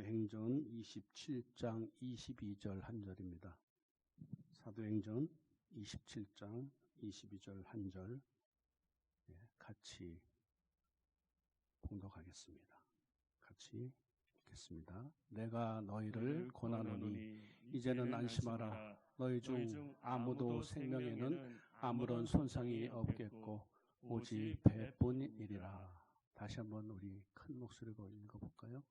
사도행전 27장 22절 한 절입니다. 사도행전 27장 22절 한 절 같이 봉독하겠습니다. 같이 읽겠습니다. 내가 너희를 권하노니 이제는 안심하라. 너희 중 아무도 생명에는 아무런 손상이 없겠고 오직 배뿐이리라. 다시 한번 우리 큰 목소리로 읽어볼까요?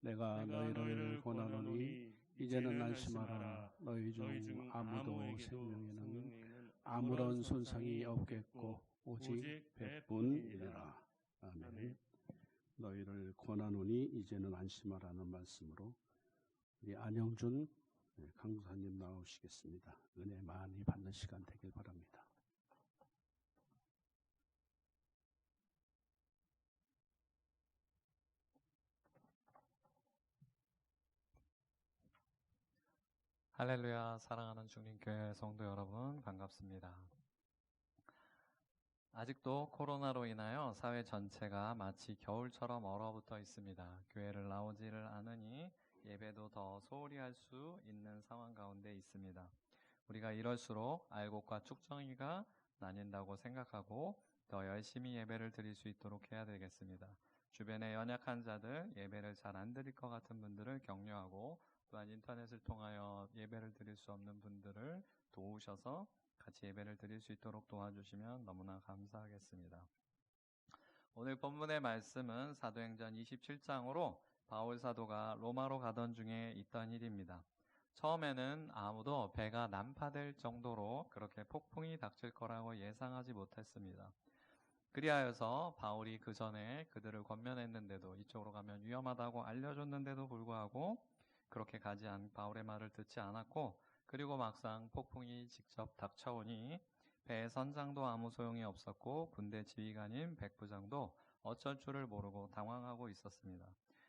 내가 너희를 권하노니 이제는 안심하라. 너희 중 아무도 생명에는 아무런 손상이 없겠고 오직 배뿐이라. 아멘. 너희를 권하노니 이제는 안심하라는 말씀으로 우리 안영준 강사님 나오시겠습니다. 은혜 많이 받는 시간 되길 바랍니다. 할렐루야 사랑하는 주님교회 성도 여러분 반갑습니다. 아직도 코로나로 인하여 사회 전체가 마치 겨울처럼 얼어붙어 있습니다. 교회를 나오지를 않으니 예배도 더 소홀히 할 수 있는 상황 가운데 있습니다. 우리가 이럴수록 알곡과 축정이가 나뉜다고 생각하고 더 열심히 예배를 드릴 수 있도록 해야 되겠습니다. 주변에 연약한 자들, 예배를 잘 안 드릴 것 같은 분들을 격려하고 또한 인터넷을 통하여 예배를 드릴 수 없는 분들을 도우셔서 같이 예배를 드릴 수 있도록 도와주시면 너무나 감사하겠습니다. 오늘 본문의 말씀은 사도행전 27장으로 바울 사도가 로마로 가던 중에 있던 일입니다. 처음에는 아무도 배가 난파될 정도로 그렇게 폭풍이 닥칠 거라고 예상하지 못했습니다. 그리하여서 바울이 그 전에 그들을 권면했는데도 이쪽으로 가면 위험하다고 알려줬는데도 불구하고 그렇게 가지 않 바울의 말을 듣지 않았고 그리고 막상 폭풍이 직접 닥쳐오니 배의 선장도 아무 소용이 없었고 군대 지휘관인 백부장도 어쩔 줄을 모르고 당황하고 있었습니다.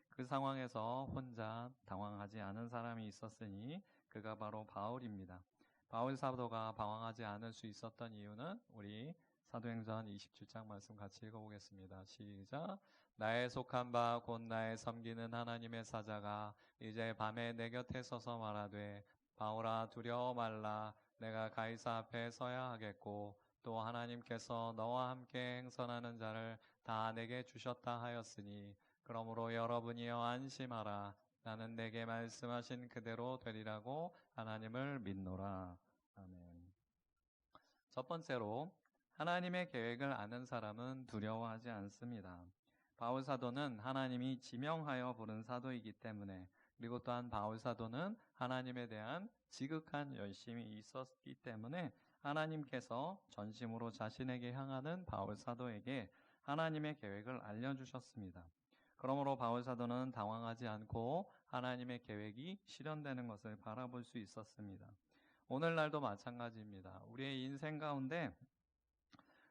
그 상황에서 혼자 당황하지 않은 사람이 있었으니 그가 바로 바울입니다. 바울 사도가 방황하지 않을 수 있었던 이유는 우리 사도행전 27장 말씀 같이 읽어보겠습니다. 시작. 나의 속한 바 곧 나의 섬기는 하나님의 사자가 이제 밤에 내 곁에 서서 말하되 바울아 두려워 말라 내가 가이사 앞에 서야 하겠고 또 하나님께서 너와 함께 행선하는 자를 다 내게 주셨다 하였으니 그러므로 여러분이여 안심하라 나는 내게 말씀하신 그대로 되리라고 하나님을 믿노라 아멘. 첫 번째로 하나님의 계획을 아는 사람은 두려워하지 않습니다. 바울 사도는 하나님이 지명하여 부른 사도이기 때문에 그리고 또한 바울 사도는 하나님에 대한 지극한 열심이 있었기 때문에 하나님께서 전심으로 자신에게 향하는 바울 사도에게 하나님의 계획을 알려주셨습니다. 그러므로 바울 사도는 당황하지 않고 하나님의 계획이 실현되는 것을 바라볼 수 있었습니다. 오늘날도 마찬가지입니다. 우리의 인생 가운데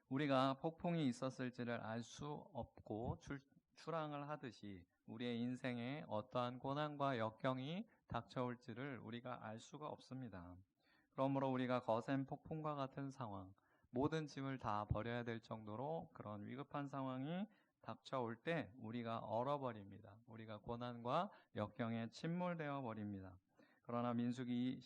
우리가 폭풍이 있었을지를 알 수 없고 출, 출항을 하듯이 우리의 인생에 어떠한 고난과 역경이 닥쳐올지를 우리가 알 수가 없습니다. 그러므로 우리가 거센 폭풍과 같은 상황, 모든 짐을 다 버려야 될 정도로 그런 위급한 상황이 닥쳐올 때 우리가 얼어버립니다. 우리가 고난과 역경에 침몰되어 버립니다. 그러나 민수기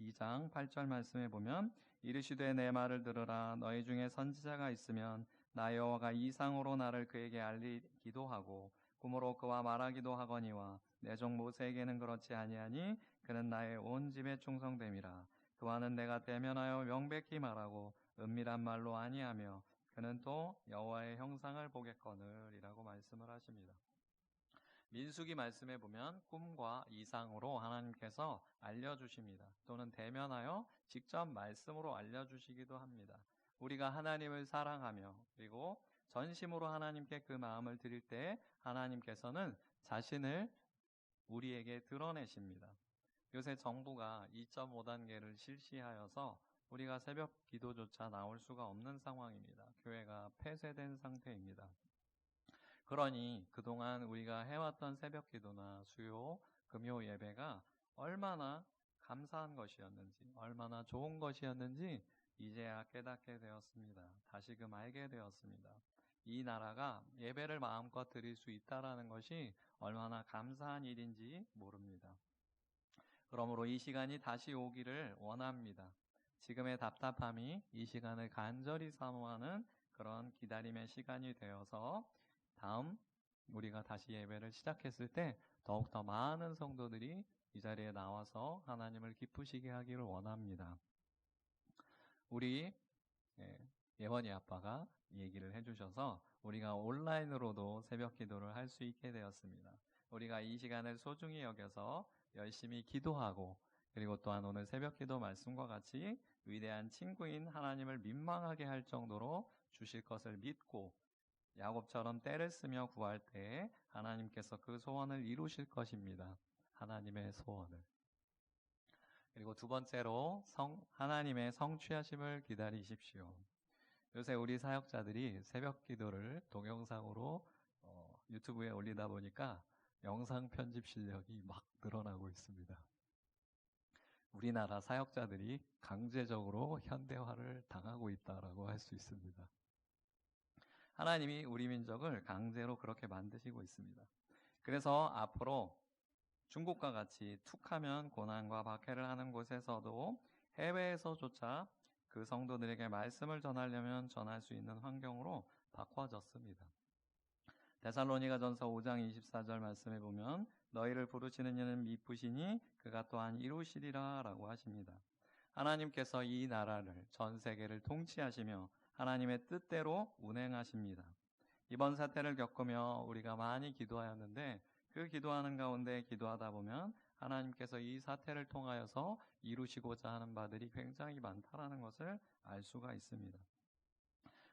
12장 8절 말씀에 보면 이르시되 내 말을 들으라 너희 중에 선지자가 있으면 나 여호와가 이상으로 나를 그에게 알리기도 하고 꿈으로 그와 말하기도 하거니와 내 종 모세에게는 그렇지 아니하니 그는 나의 온 집에 충성됨이라 그와는 내가 대면하여 명백히 말하고 은밀한 말로 아니하며 그는 또 여호와의 형상을 보겠거늘이라고 말씀을 하십니다. 민수기 말씀에 보면 꿈과 이상으로 하나님께서 알려주십니다. 또는 대면하여 직접 말씀으로 알려주시기도 합니다. 우리가 하나님을 사랑하며 그리고 전심으로 하나님께 그 마음을 드릴 때 하나님께서는 자신을 우리에게 드러내십니다. 요새 정부가 2.5단계를 실시하여서 우리가 새벽 기도조차 나올 수가 없는 상황입니다. 교회가 폐쇄된 상태입니다. 그러니 그동안 우리가 해왔던 새벽 기도나 수요, 금요 예배가 얼마나 감사한 것이었는지, 얼마나 좋은 것이었는지 이제야 깨닫게 되었습니다. 다시금 알게 되었습니다. 이 나라가 예배를 마음껏 드릴 수 있다라는 것이 얼마나 감사한 일인지 모릅니다. 그러므로 이 시간이 다시 오기를 원합니다. 지금의 답답함이 이 시간을 간절히 사모하는 그런 기다림의 시간이 되어서 다음 우리가 다시 예배를 시작했을 때 더욱더 많은 성도들이 이 자리에 나와서 하나님을 기쁘시게 하기를 원합니다. 우리 예, 예원이 아빠가 얘기를 해주셔서 우리가 온라인으로도 새벽 기도를 할 수 있게 되었습니다. 우리가 이 시간을 소중히 여겨서 열심히 기도하고 그리고 또한 오늘 새벽 기도 말씀과 같이 위대한 친구인 하나님을 민망하게 할 정도로 주실 것을 믿고 야곱처럼 때를 쓰며 구할 때 하나님께서 그 소원을 이루실 것입니다. 하나님의 소원을. 그리고 두 번째로 성, 하나님의 성취하심을 기다리십시오. 요새 우리 사역자들이 새벽 기도를 동영상으로 어, 유튜브에 올리다 보니까 영상 편집 실력이 막 늘어나고 있습니다. 우리나라 사역자들이 강제적으로 현대화를 당하고 있다라고 할 수 있습니다. 하나님이 우리 민족을 강제로 그렇게 만드시고 있습니다. 그래서 앞으로 중국과 같이 툭하면 고난과 박해를 하는 곳에서도 해외에서조차 그 성도들에게 말씀을 전하려면 전할 수 있는 환경으로 바꿔졌습니다. 데살로니가 전서 5장 24절 말씀에 보면 너희를 부르시는 이는 미쁘시니 그가 또한 이루시리라 라고 하십니다. 하나님께서 이 나라를 전 세계를 통치하시며 하나님의 뜻대로 운행하십니다. 이번 사태를 겪으며 우리가 많이 기도하였는데 그 기도하는 가운데 기도하다 보면 하나님께서 이 사태를 통하여서 이루시고자 하는 바들이 굉장히 많다라는 것을 알 수가 있습니다.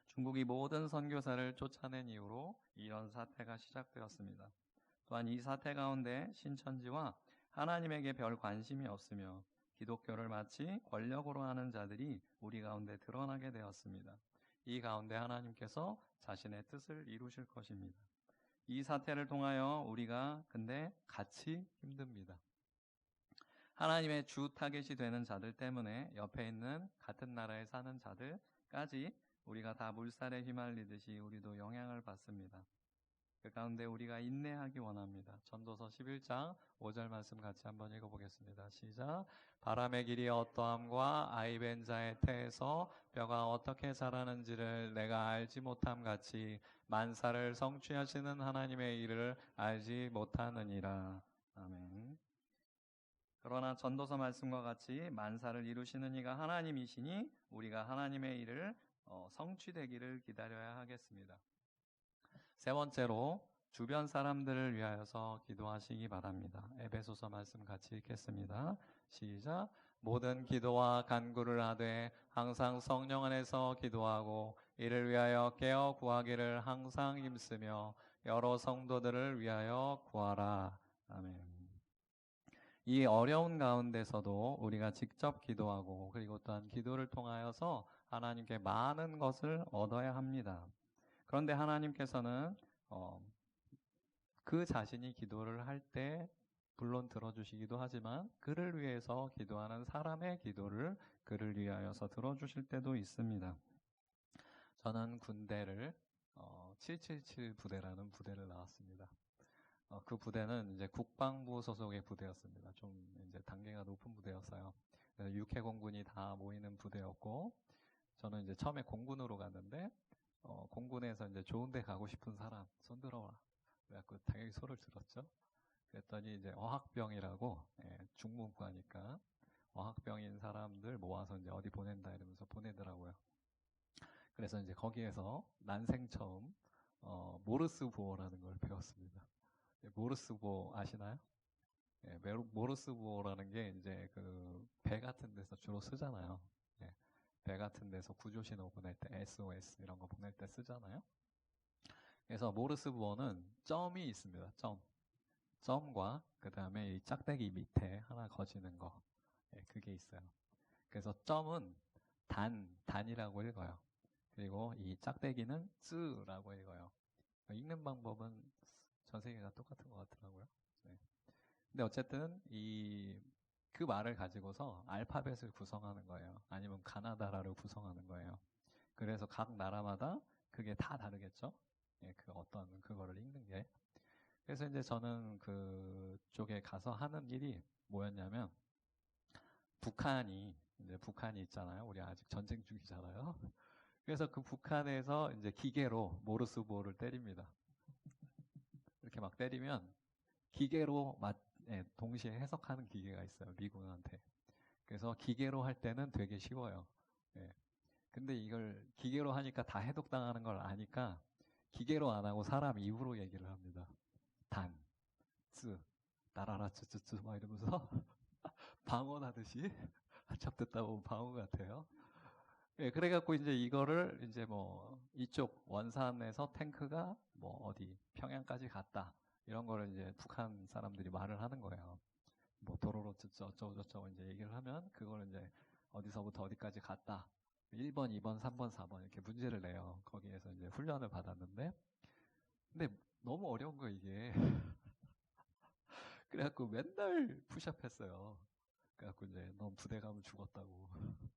중국이 모든 선교사를 쫓아낸 이후로 이런 사태가 시작되었습니다. 또한 이 사태 가운데 신천지와 하나님에게 별 관심이 없으며 기독교를 마치 권력으로 하는 자들이 우리 가운데 드러나게 되었습니다. 이 가운데 하나님께서 자신의 뜻을 이루실 것입니다. 이 사태를 통하여 우리가 근데 같이 힘듭니다. 하나님의 주 타겟이 되는 자들 때문에 옆에 있는 같은 나라에 사는 자들까지 우리가 다 물살에 휘말리듯이 우리도 영향을 받습니다. 그 가운데 우리가 인내하기 원합니다. 전도서 11장 5절 말씀 같이 한번 읽어보겠습니다. 시작. 바람의 길이 어떠함과 아이벤 자의 태에서 뼈가 어떻게 자라는지를 내가 알지 못함 같이 만사를 성취하시는 하나님의 일을 알지 못하느니라. 아멘. 그러나 전도서 말씀과 같이 만사를 이루시는 이가 하나님이시니 우리가 하나님의 일을 어, 성취되기를 기다려야 하겠습니다. 세 번째로 주변 사람들을 위하여서 기도하시기 바랍니다. 에베소서 말씀 같이 읽겠습니다. 시작. 모든 기도와 간구를 하되 항상 성령 안에서 기도하고 이를 위하여 깨어 구하기를 항상 힘쓰며 여러 성도들을 위하여 구하라. 아멘. 이 어려운 가운데서도 우리가 직접 기도하고 그리고 또한 기도를 통하여서 하나님께 많은 것을 얻어야 합니다. 그런데 하나님께서는 어, 그 자신이 기도를 할 때 물론 들어주시기도 하지만 그를 위해서 기도하는 사람의 기도를 그를 위하여서 들어주실 때도 있습니다. 저는 군대를 어, 777 부대라는 부대를 나왔습니다. 어, 그 부대는 이제 국방부 소속의 부대였습니다. 좀 이제 단계가 높은 부대였어요. 육해공군이 다 모이는 부대였고, 저는 이제 처음에 공군으로 갔는데, 어, 공군에서 이제 좋은데 가고 싶은 사람 손 들어와. 그래갖고 당연히 손을 들었죠. 그랬더니 이제 어학병이라고 예, 중문과니까 어학병인 사람들 모아서 이제 어디 보낸다 이러면서 보내더라고요. 그래서 이제 거기에서 난생 처음 어, 모르스 부호라는 걸 배웠습니다. 예, 모르스 부호 아시나요? 예, 모르스 부호라는 게 이제 그 배 같은 데서 주로 쓰잖아요. 예, 배 같은 데서 구조신호 보낼 때 SOS 이런 거 보낼 때 쓰잖아요. 그래서 모르스 부호는 점이 있습니다. 점. 점과 그 다음에 이 짝대기 밑에 하나 거지는 거. 예, 그게 있어요. 그래서 점은 단, 단이라고 읽어요. 그리고 이 짝대기는 쯔라고 읽어요. 읽는 방법은 전 세계가 똑같은 것 같더라고요. 네. 근데 어쨌든 이 그 말을 가지고서 알파벳을 구성하는 거예요. 아니면 가나다라를 구성하는 거예요. 그래서 각 나라마다 그게 다 다르겠죠. 예, 그 어떤 그거를 읽는 게. 그래서 이제 저는 그쪽에 가서 하는 일이 뭐였냐면 북한이 이제 북한이 있잖아요. 우리 아직 전쟁 중이잖아요. 그래서 그 북한에서 이제 기계로 모르스보를 때립니다. 이렇게 막 때리면 기계로 맞, 예, 동시에 해석하는 기계가 있어요. 미군한테. 그래서 기계로 할 때는 되게 쉬워요. 예. 근데 이걸 기계로 하니까 다 해독당하는 걸 아니까 기계로 안 하고 사람 입으로 얘기를 합니다. 단, 쯔, 나라라 쯔쯔쯔 막 이러면서 방언하듯이 한참 듣다 보면 방언 같아요. 예, 그래갖고 이제 이거를 이제 뭐 이쪽 원산에서 탱크가 뭐 어디 평양까지 갔다 이런 거를 이제 북한 사람들이 말을 하는 거예요. 뭐 도로로 어쩌고 저쩌고 이제 얘기를 하면 그거를 이제 어디서부터 어디까지 갔다 1번, 2번, 3번, 4번 이렇게 문제를 내요. 거기에서 이제 훈련을 받았는데 근데 너무 어려운 거 이게 그래갖고 맨날 푸샵 했어요. 그래갖고 이제 넌 부대 가면 죽었다고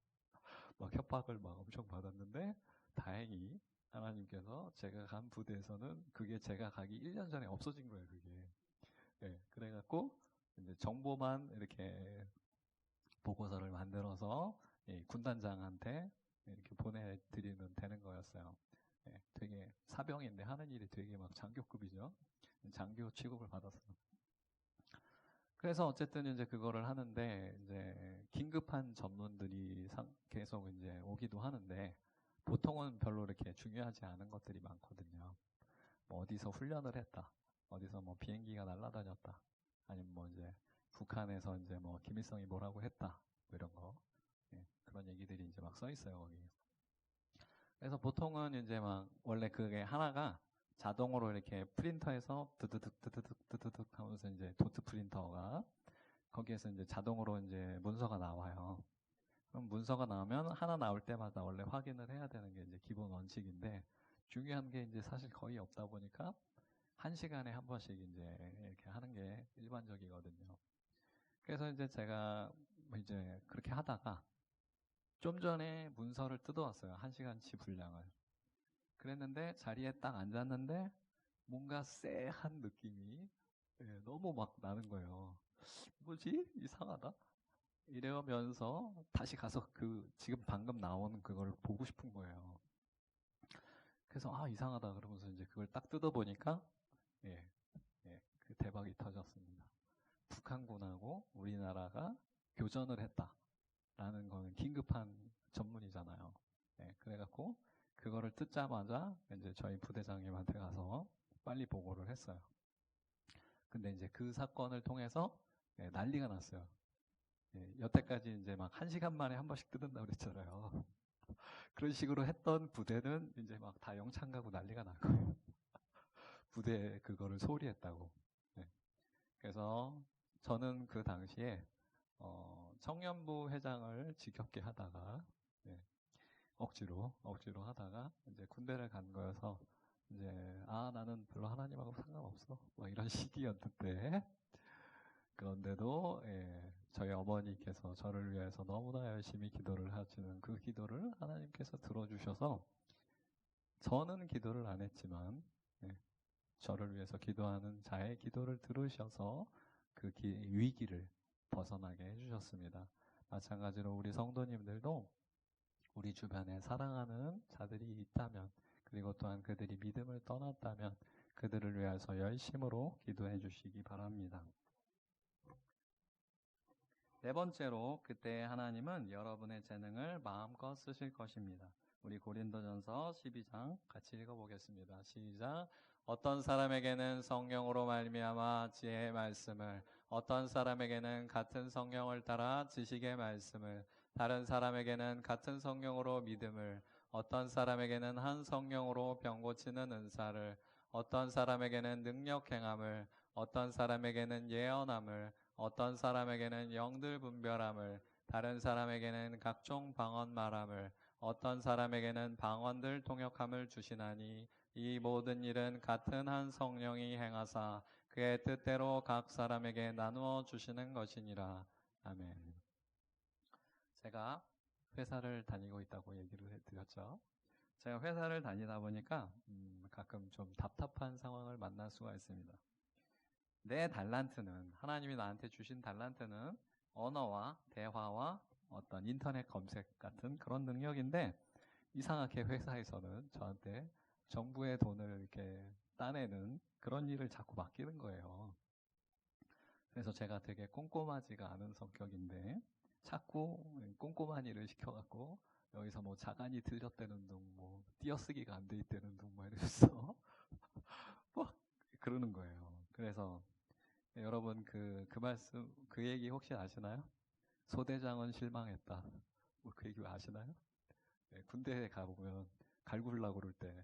막 협박을 막 엄청 받았는데 다행히 하나님께서 제가 간 부대에서는 그게 제가 가기 1년 전에 없어진 거예요, 그게. 네, 그래갖고 이제 정보만 이렇게 보고서를 만들어서 예, 군단장한테 이렇게 보내드리면 되는 거였어요. 예, 되게 사병인데 하는 일이 되게 막 장교급이죠. 장교 취급을 받았어요. 그래서 어쨌든 이제 그거를 하는데 이제 긴급한 전문들이 상, 계속 이제 오기도 하는데 보통은 별로 이렇게 중요하지 않은 것들이 많거든요. 뭐 어디서 훈련을 했다, 어디서 뭐 비행기가 날아다녔다, 아니면 뭐 이제 북한에서 이제 뭐 김일성이 뭐라고 했다, 뭐 이런 거 예, 그런 얘기들이 이제 막 써 있어요 거기. 그래서 보통은 이제 막 원래 그게 하나가 자동으로 이렇게 프린터에서 드드득 드드득 드드득 하면서 이제 도트 프린터가 거기에서 이제 자동으로 이제 문서가 나와요. 그럼 문서가 나오면 하나 나올 때마다 원래 확인을 해야 되는 게 이제 기본 원칙인데 중요한 게 이제 사실 거의 없다 보니까 한 시간에 한 번씩 이제 이렇게 하는 게 일반적이거든요. 그래서 이제 제가 뭐 이제 그렇게 하다가 좀 전에 문서를 뜯어왔어요. 한 시간치 분량을. 그랬는데 자리에 딱 앉았는데 뭔가 쎄한 느낌이 예, 너무 막 나는 거예요. 뭐지? 이상하다. 이러면서 다시 가서 그 지금 방금 나온 그걸 보고 싶은 거예요. 그래서 아 이상하다 그러면서 이제 그걸 딱 뜯어 보니까 예, 예, 그 대박이 터졌습니다. 북한군하고 우리나라가 교전을 했다라는 거는 긴급한 전문이잖아요. 예, 그래갖고 그거를 뜯자마자 이제 저희 부대장님한테 가서 빨리 보고를 했어요. 근데 이제 그 사건을 통해서 예, 난리가 났어요. 예, 여태까지 이제 막 한 시간 만에 한 번씩 뜯는다고 그랬잖아요. 그런 식으로 했던 부대는 이제 막 다 영창 가고 난리가 난 거예요. 부대 그거를 소홀히 했다고. 네. 그래서 저는 그 당시에 어, 청년부 회장을 지겹게 하다가 네. 억지로 억지로 하다가 이제 군대를 간 거여서 이제 아 나는 별로 하나님하고 상관없어 뭐 이런 시기였는데 그런데도 예, 저희 어머니께서 저를 위해서 너무나 열심히 기도를 하시는 그 기도를 하나님께서 들어주셔서 저는 기도를 안 했지만 예, 저를 위해서 기도하는 자의 기도를 들으셔서 그 기, 위기를 벗어나게 해주셨습니다. 마찬가지로 우리 성도님들도 우리 주변에 사랑하는 자들이 있다면 그리고 또한 그들이 믿음을 떠났다면 그들을 위해서 열심으로 기도해 주시기 바랍니다. 네 번째로 그때 하나님은 여러분의 재능을 마음껏 쓰실 것입니다. 우리 고린도전서 12장 같이 읽어보겠습니다. 시작. 어떤 사람에게는 성령으로 말미암아 지혜의 말씀을, 어떤 사람에게는 같은 성령을 따라 지식의 말씀을, 다른 사람에게는 같은 성령으로 믿음을, 어떤 사람에게는 한 성령으로 병 고치는 은사를, 어떤 사람에게는 능력 행함을, 어떤 사람에게는 예언함을, 어떤 사람에게는 영들 분별함을, 다른 사람에게는 각종 방언 말함을, 어떤 사람에게는 방언들 통역함을 주시나니 이 모든 일은 같은 한 성령이 행하사 그의 뜻대로 각 사람에게 나누어 주시는 것이니라. 아멘. 제가 회사를 다니고 있다고 얘기를 해드렸죠. 제가 회사를 다니다 보니까 음, 가끔 좀 답답한 상황을 만날 수가 있습니다. 내 달란트는 하나님이 나한테 주신 달란트는 언어와 대화와 어떤 인터넷 검색 같은 그런 능력인데 이상하게 회사에서는 저한테 정부의 돈을 이렇게 따내는 그런 일을 자꾸 맡기는 거예요. 그래서 제가 되게 꼼꼼하지가 않은 성격인데 자꾸 꼼꼼한 일을 시켜갖고 여기서 뭐 자간이 틀렸다는 둥, 뭐 띄어쓰기가 안 돼 있다는 둥, 뭐 이러면서 막 그러는 거예요. 그래서 여러분 그, 그 말씀, 그 얘기 혹시 아시나요? 소대장은 실망했다. 뭐 그 얘기 아시나요? 네, 군대에 가보면 갈굴라고 그럴 때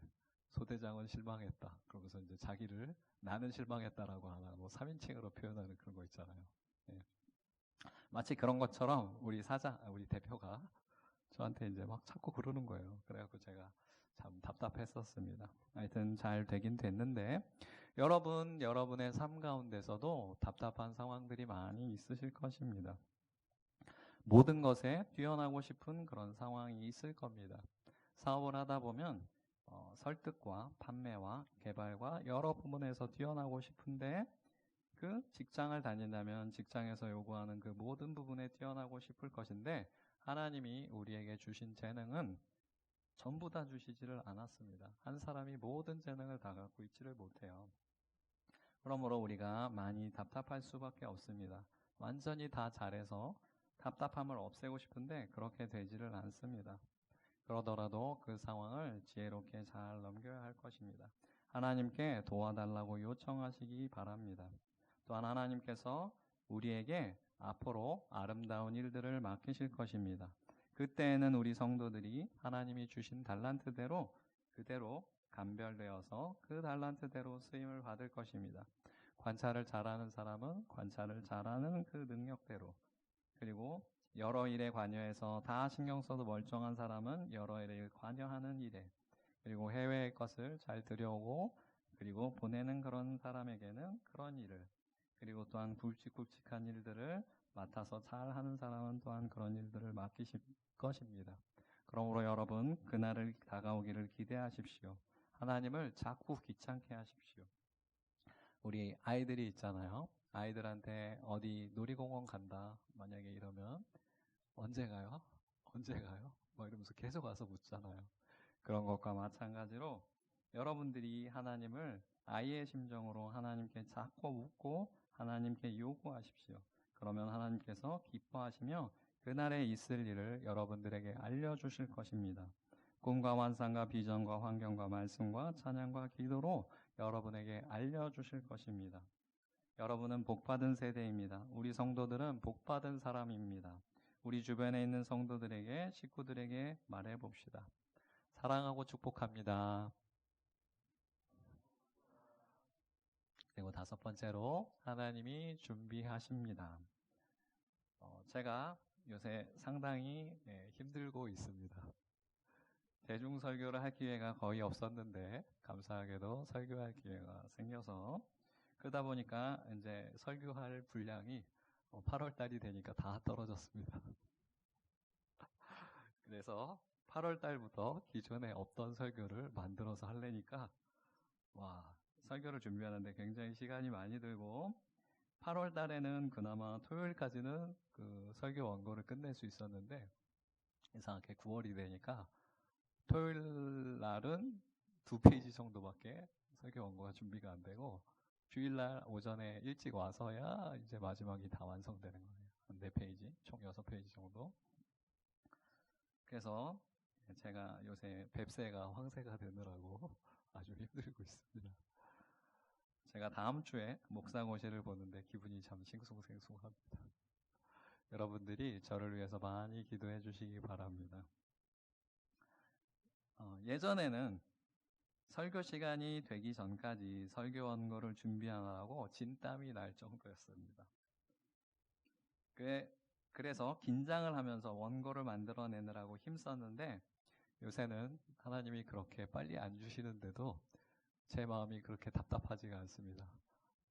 소대장은 실망했다. 그러면서 이제 자기를 나는 실망했다라고 하나 뭐 3인칭으로 표현하는 그런 거 있잖아요. 네. 마치 그런 것처럼 우리 사장, 우리 대표가 저한테 이제 막 자꾸 그러는 거예요. 그래갖고 제가 참 답답했었습니다. 하여튼 잘 되긴 됐는데 여러분, 여러분의 삶 가운데서도 답답한 상황들이 많이 있으실 것입니다. 모든 것에 뛰어나고 싶은 그런 상황이 있을 겁니다. 사업을 하다 보면 어, 설득과 판매와 개발과 여러 부분에서 뛰어나고 싶은데 그 직장을 다닌다면 직장에서 요구하는 그 모든 부분에 뛰어나고 싶을 것인데 하나님이 우리에게 주신 재능은 전부 다 주시지를 않았습니다. 한 사람이 모든 재능을 다 갖고 있지를 못해요. 그러므로 우리가 많이 답답할 수밖에 없습니다. 완전히 다 잘해서 답답함을 없애고 싶은데 그렇게 되지를 않습니다. 그러더라도 그 상황을 지혜롭게 잘 넘겨야 할 것입니다. 하나님께 도와달라고 요청하시기 바랍니다. 또한 하나님께서 우리에게 앞으로 아름다운 일들을 맡기실 것입니다. 그때에는 우리 성도들이 하나님이 주신 달란트대로 그대로 감별되어서 그 달란트대로 쓰임을 받을 것입니다. 관찰을 잘하는 사람은 관찰을 잘하는 그 능력대로. 그리고 여러 일에 관여해서 다 신경 써도 멀쩡한 사람은 여러 일에 관여하는 일에. 그리고 해외의 것을 잘 들여오고 그리고 보내는 그런 사람에게는 그런 일을. 그리고 또한 굵직굵직한 일들을 맡아서 잘 하는 사람은 또한 그런 일들을 맡기실 것입니다. 그러므로 여러분 그날을 다가오기를 기대하십시오. 하나님을 자꾸 귀찮게 하십시오. 우리 아이들이 있잖아요. 아이들한테 어디 놀이공원 간다. 만약에 이러면 언제 가요? 언제 가요? 뭐 이러면서 계속 와서 묻잖아요. 그런 것과 마찬가지로 여러분들이 하나님을 아이의 심정으로 하나님께 자꾸 묻고 하나님께 요구하십시오. 그러면 하나님께서 기뻐하시며 그날에 있을 일을 여러분들에게 알려주실 것입니다. 꿈과 환상과 비전과 환경과 말씀과 찬양과 기도로 여러분에게 알려주실 것입니다. 여러분은 복받은 세대입니다. 우리 성도들은 복받은 사람입니다. 우리 주변에 있는 성도들에게, 식구들에게 말해 봅시다. 사랑하고 축복합니다. 그리고 다섯 번째로 하나님이 준비하십니다. 어, 제가 요새 상당히 네, 힘들고 있습니다. 대중 설교를 할 기회가 거의 없었는데 감사하게도 설교할 기회가 생겨서 그러다 보니까 이제 설교할 분량이 8월 어, 달이 되니까 다 떨어졌습니다. 그래서 8월 달부터 기존에 없던 설교를 만들어서 하려니까 와 설교를 준비하는데 굉장히 시간이 많이 들고 8월 달에는 그나마 토요일까지는 그 설교 원고를 끝낼 수 있었는데 이상하게 9월이 되니까 토요일 날은 두 페이지 정도밖에 설교 원고가 준비가 안 되고 주일날 오전에 일찍 와서야 이제 마지막이 다 완성되는 거예요. 네 페이지, 총 여섯 페이지 정도. 그래서 제가 요새 뱁새가 황새가 되느라고 아주 힘들고 있습니다. 제가 다음 주에 목사고시를 보는데 기분이 참 싱숭생숭합니다. 여러분들이 저를 위해서 많이 기도해 주시기 바랍니다. 어, 예전에는 설교 시간이 되기 전까지 설교 원고를 준비하느라고 진땀이 날 정도였습니다. 그래서 긴장을 하면서 원고를 만들어내느라고 힘썼는데 요새는 하나님이 그렇게 빨리 안 주시는데도 제 마음이 그렇게 답답하지가 않습니다.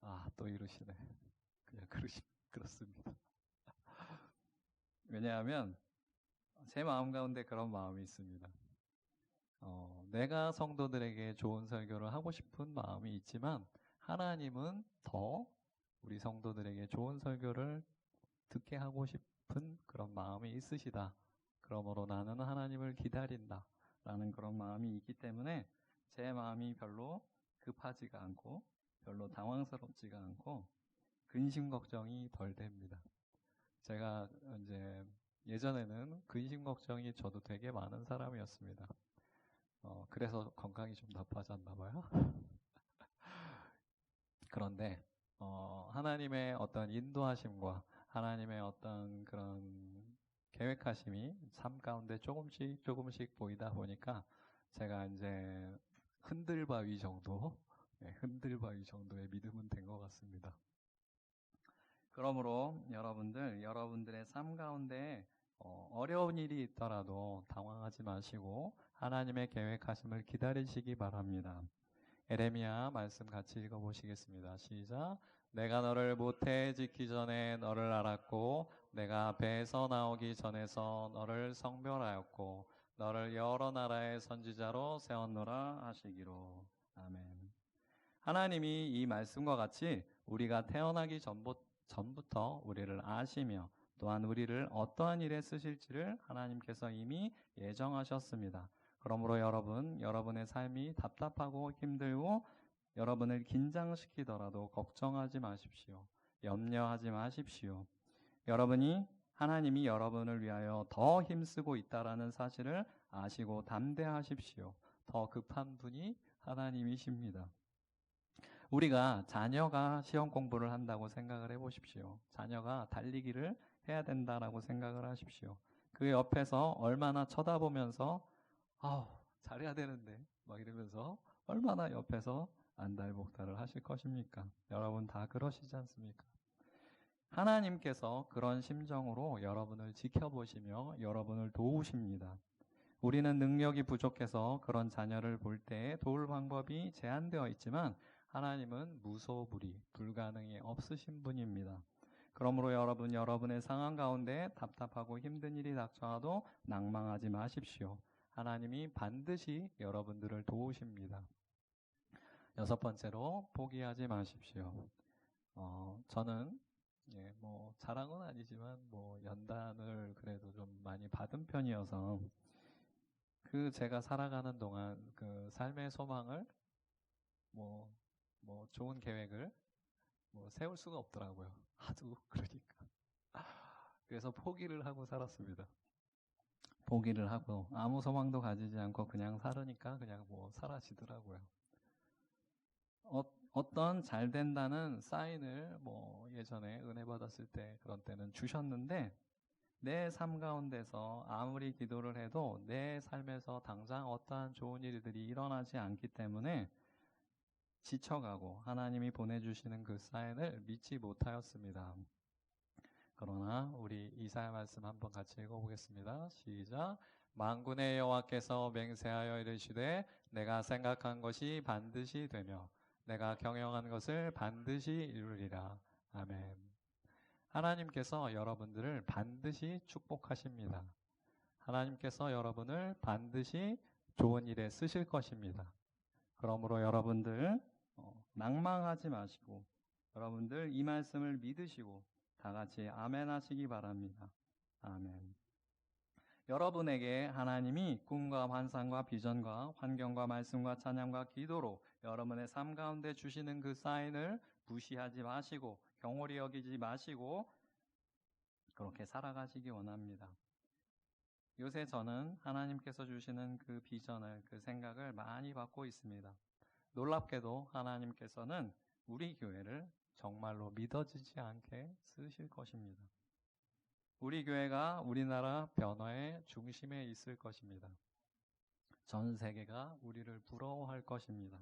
아, 또 이러시네. 그냥 그러시, 그렇습니다. 왜냐하면 제 마음 가운데 그런 마음이 있습니다. 어, 내가 성도들에게 좋은 설교를 하고 싶은 마음이 있지만 하나님은 더 우리 성도들에게 좋은 설교를 듣게 하고 싶은 그런 마음이 있으시다. 그러므로 나는 하나님을 기다린다. 라는 그런 마음이 있기 때문에 제 마음이 별로 급하지가 않고 별로 당황스럽지가 않고 근심 걱정이 덜 됩니다. 제가 이제 예전에는 근심 걱정이 저도 되게 많은 사람이었습니다. 어, 그래서 건강이 좀 나빠졌나 봐요. 그런데 어, 하나님의 어떤 인도하심과 하나님의 어떤 그런 계획하심이 삶 가운데 조금씩 조금씩 보이다 보니까 제가 이제 흔들바위 정도, 네, 흔들바위 정도의 믿음은 된 것 같습니다. 그러므로 여러분들, 여러분들의 삶 가운데 어, 어려운 일이 있더라도 당황하지 마시고 하나님의 계획하심을 기다리시기 바랍니다. 에레미야 말씀 같이 읽어보시겠습니다. 시작. 내가 너를 모태 짓기 전에 너를 알았고 내가 배에서 나오기 전에서 너를 성별하였고 너를 여러 나라의 선지자로 세웠노라 하시기로. 아멘. 하나님이 이 말씀과 같이 우리가 태어나기 전부터 우리를 아시며 또한 우리를 어떠한 일에 쓰실지를 하나님께서 이미 예정하셨습니다. 그러므로 여러분, 여러분의 삶이 답답하고 힘들고 여러분을 긴장시키더라도 걱정하지 마십시오. 염려하지 마십시오. 여러분이 하나님이 여러분을 위하여 더 힘쓰고 있다라는 사실을 아시고 담대하십시오. 더 급한 분이 하나님이십니다. 우리가 자녀가 시험 공부를 한다고 생각을 해 보십시오. 자녀가 달리기를 해야 된다라고 생각을 하십시오. 그 옆에서 얼마나 쳐다보면서 아우 잘해야 되는데 막 이러면서 얼마나 옆에서 안달복달을 하실 것입니까? 여러분 다 그러시지 않습니까? 하나님께서 그런 심정으로 여러분을 지켜보시며 여러분을 도우십니다. 우리는 능력이 부족해서 그런 자녀를 볼 때 도울 방법이 제한되어 있지만 하나님은 무소불위, 불가능이 없으신 분입니다. 그러므로 여러분, 여러분의 상황 가운데 답답하고 힘든 일이 닥쳐와도 낭망하지 마십시오. 하나님이 반드시 여러분들을 도우십니다. 여섯 번째로 포기하지 마십시오. 어, 저는 예, 뭐 자랑은 아니지만 뭐 연단을 그래도 좀 많이 받은 편이어서 그 제가 살아가는 동안 그 삶의 소망을 뭐, 뭐 좋은 계획을 뭐 세울 수가 없더라고요. 하도 그러니까. 그래서 포기를 하고 살았습니다. 포기를 하고 아무 소망도 가지지 않고 그냥 살으니까 그냥 뭐 사라지더라고요. 어, 어떤 잘 된다는 사인을 뭐 예전에 은혜 받았을 때 그런 때는 주셨는데 내 삶 가운데서 아무리 기도를 해도 내 삶에서 당장 어떠한 좋은 일들이 일어나지 않기 때문에 지쳐가고 하나님이 보내주시는 그 사인을 믿지 못하였습니다. 그러나 우리 이사야 말씀 한번 같이 읽어보겠습니다. 시작. 만군의 여호와께서 맹세하여 이르시되 내가 생각한 것이 반드시 되며 내가 경영한 것을 반드시 이루리라. 아멘. 하나님께서 여러분들을 반드시 축복하십니다. 하나님께서 여러분을 반드시 좋은 일에 쓰실 것입니다. 그러므로 여러분들 어, 낭망하지 마시고 여러분들 이 말씀을 믿으시고 다 같이 아멘 하시기 바랍니다. 아멘. 여러분에게 하나님이 꿈과 환상과 비전과 환경과 말씀과 찬양과 기도로 여러분의 삶 가운데 주시는 그 사인을 무시하지 마시고 경홀히 여기지 마시고 그렇게 살아가시기 원합니다. 요새 저는 하나님께서 주시는 그 비전을 그 생각을 많이 받고 있습니다. 놀랍게도 하나님께서는 우리 교회를 정말로 믿어지지 않게 쓰실 것입니다. 우리 교회가 우리나라 변화의 중심에 있을 것입니다. 전 세계가 우리를 부러워할 것입니다.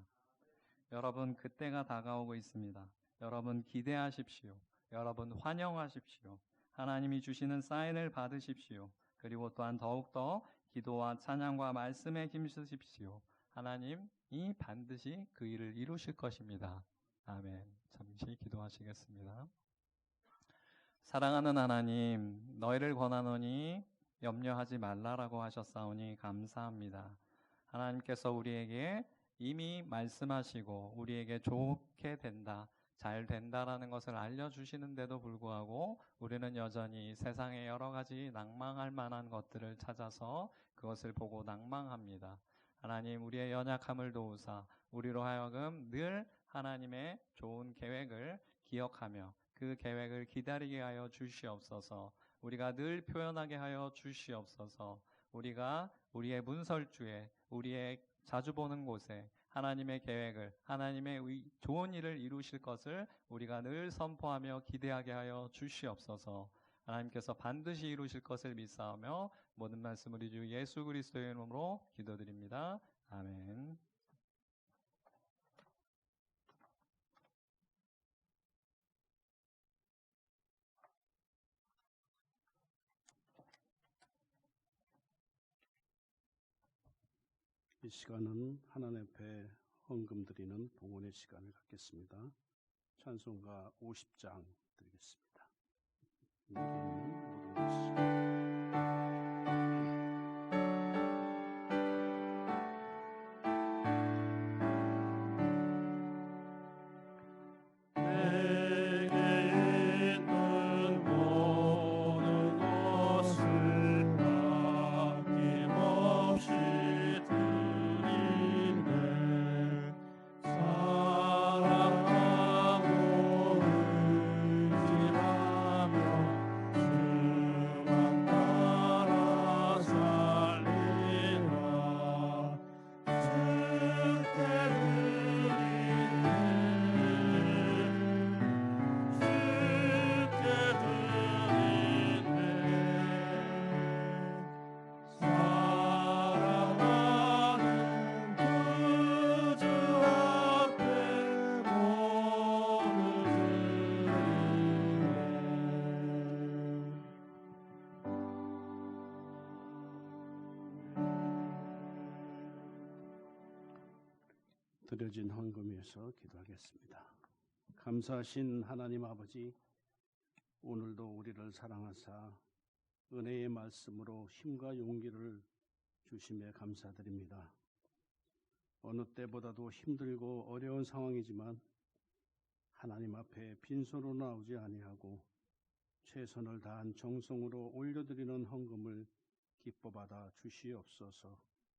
여러분, 그때가 다가오고 있습니다. 여러분, 기대하십시오. 여러분, 환영하십시오. 하나님이 주시는 사인을 받으십시오. 그리고 또한 더욱더 기도와 찬양과 말씀에 힘쓰십시오. 하나님이 반드시 그 일을 이루실 것입니다. 아멘. 잠시 기도하시겠습니다. 사랑하는 하나님, 너희를 권하노니 염려하지 말라라고 하셨사오니 감사합니다. 하나님께서 우리에게 이미 말씀하시고 우리에게 좋게 된다, 잘 된다라는 것을 알려주시는데도 불구하고 우리는 여전히 세상의 여러 가지 낭망할 만한 것들을 찾아서 그것을 보고 낭망합니다. 하나님 우리의 연약함을 도우사 우리로 하여금 늘 하나님의 좋은 계획을 기억하며 그 계획을 기다리게 하여 주시옵소서. 우리가 늘 표현하게 하여 주시옵소서. 우리가 우리의 문설주에 우리의 자주 보는 곳에 하나님의 계획을 하나님의 의- 좋은 일을 이루실 것을 우리가 늘 선포하며 기대하게 하여 주시옵소서. 하나님께서 반드시 이루실 것을 믿사오며 모든 말씀 우리 주 예수 그리스도의 이름으로 기도드립니다. 아멘. 이 시간은 하나님 앞에 헌금 드리는 봉헌의 시간을 갖겠습니다. 찬송가 50장 드리겠습니다. 드려진 헌금에서 기도하겠습니다. 감사하신 하나님 아버지, 오늘도 우리를 사랑하사 은혜의 말씀으로 힘과 용기를 주심에 감사드립니다. 어느 때보다도 힘들고 어려운 상황이지만 하나님 앞에 빈손으로 나오지 아니하고 최선을 다한 정성으로 올려드리는 헌금을 기뻐 받아 주시옵소서.